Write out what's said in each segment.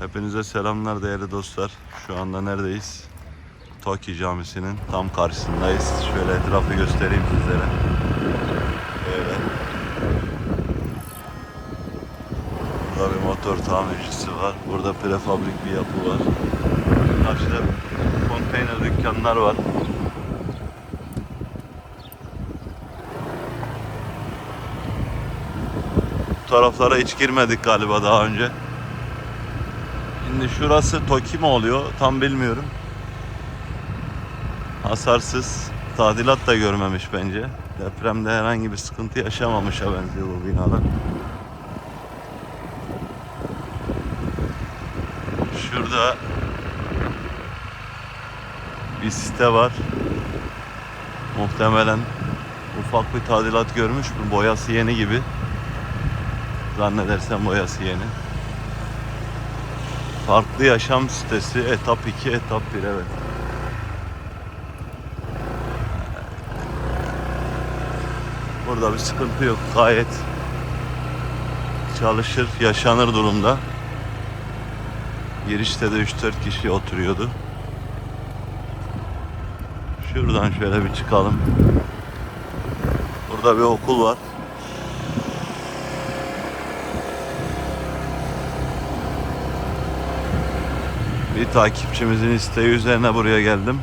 Hepinize selamlar değerli dostlar. Şu anda neredeyiz? Toki Camisi'nin tam karşısındayız. Şöyle etrafı göstereyim sizlere. Böyle. Burada bir motor tamircisi var. Burada prefabrik bir yapı var. Karşıda konteyner dükkanlar var. Bu taraflara hiç girmedik galiba daha önce. Şimdi şurası Toki mi oluyor tam bilmiyorum. Hasarsız. Tadilat da görmemiş bence. Depremde herhangi bir sıkıntı yaşamamışa benziyor bu binalar. Şurada bir site var. Muhtemelen ufak bir tadilat görmüş mü? Boyası yeni gibi. Zannedersem boyası yeni. Farklı yaşam sitesi etap 2 etap 1 evet. Burada bir sıkıntı yok gayet çalışır yaşanır durumda. Girişte de 3-4 kişi oturuyordu. Şuradan şöyle bir çıkalım. Burada bir okul var. Bir takipçimizin isteği üzerine buraya geldim.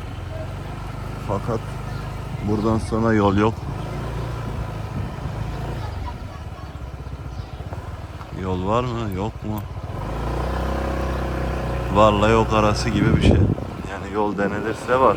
Fakat buradan sonra yol yok. Yol var mı? Yok mu? Varla yok arası gibi bir şey. Yani yol denilirse var.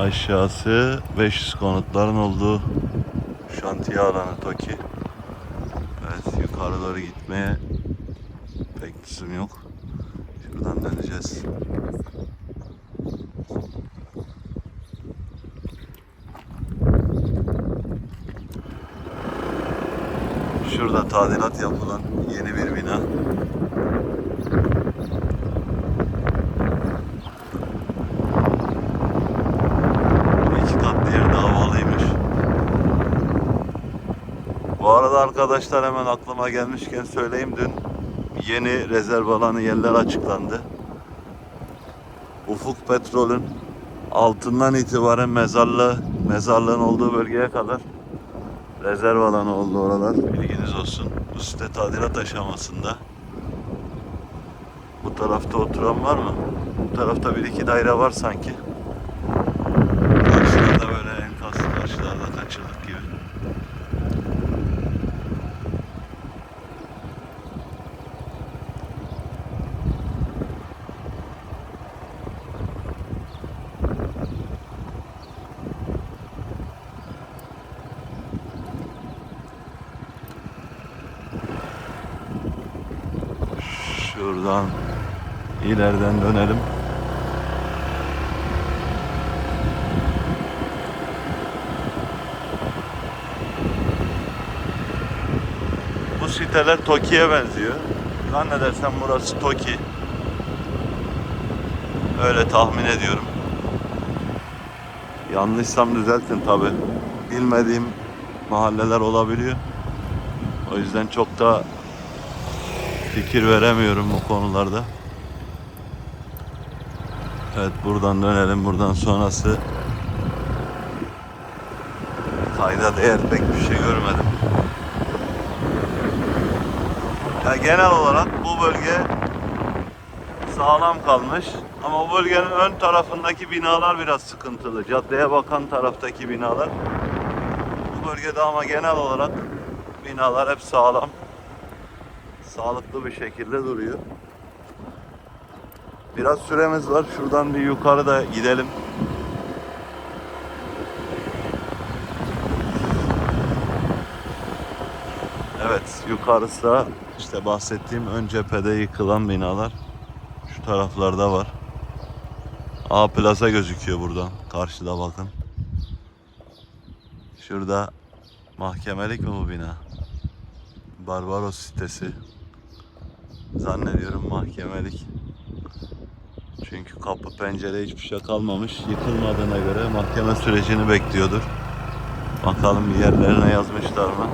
Aşağısı 500 konutların olduğu şantiye alanı Toki. Evet yukarı gitmeye pek lüzum yok. Şuradan döneceğiz. Şurada tadilat yapılan yeni bir bina. İki katlı yer daha havalıymış. Bu arada arkadaşlar hemen aklıma gelmişken söyleyeyim dün yeni rezerv alanı yerler açıklandı. Ufuk Petrol'ün altından itibaren mezarlığı, mezarlığın olduğu bölgeye kadar rezerv alanı oldu oralar. Bilginiz olsun. Bu site tadilat aşamasında. Bu tarafta oturan var mı? Bu tarafta bir iki daire var sanki. Karşıda da böyle enkaz karşılarda kaçırdık gibi. Şuradan ileriden dönelim. Bu siteler Toki'ye benziyor. Zannedersem burası Toki. Öyle tahmin ediyorum. Yanlışsam düzeltin tabi. Bilmediğim mahalleler olabiliyor. O yüzden çok da fikir veremiyorum bu konularda. Evet buradan dönelim. Buradan sonrası kayda değer pek bir şey görmedim. Ya genel olarak bu bölge sağlam kalmış. Ama bu bölgenin ön tarafındaki binalar biraz sıkıntılı. Caddeye bakan taraftaki binalar. Bu bölgede ama genel olarak binalar hep sağlam. Sağlıklı bir şekilde duruyor. Biraz süremiz var. Şuradan bir yukarıda gidelim. Evet, yukarısı da işte bahsettiğim ön cephede yıkılan binalar. Şu taraflarda var. A plaza gözüküyor buradan. Karşıda bakın. Şurada mahkemelik mi bu bina? Barbaros sitesi. Zannediyorum mahkemelik. Çünkü kapı pencere hiçbir şey kalmamış. Yıkılmadığına göre mahkeme sürecini bekliyordur. Bakalım yerlerine yazmışlar mı?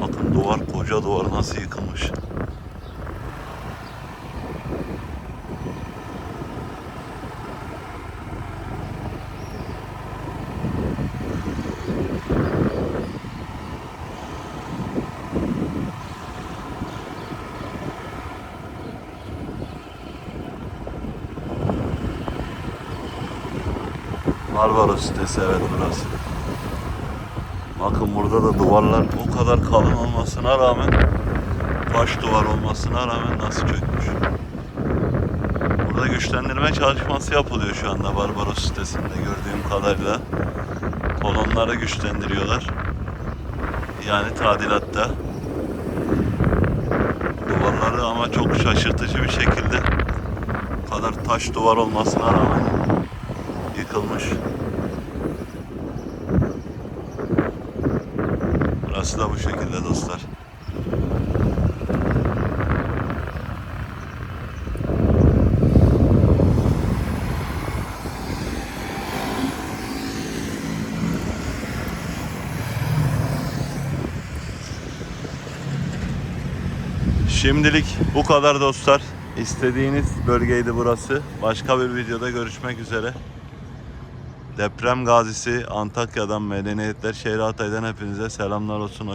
Bakın duvar koca duvar nasıl yıkılmış. Barbaros sitesi evet burası. Bakın burada da duvarlar o kadar kalın olmasına rağmen taş duvar olmasına rağmen nasıl çökmüş. Burada güçlendirme çalışması yapılıyor şu anda Barbaros sitesinde gördüğüm kadarıyla. Kolonları güçlendiriyorlar. Yani tadilatta. Duvarları ama çok şaşırtıcı bir şekilde kadar taş duvar olmasına rağmen yıkılmış. Burası da bu şekilde dostlar. Şimdilik bu kadar dostlar. İstediğiniz bölgeydi burası. Başka bir videoda görüşmek üzere. Deprem gazisi Antakya'dan Medeniyetler Şehri Hatay'dan hepinize selamlar olsun.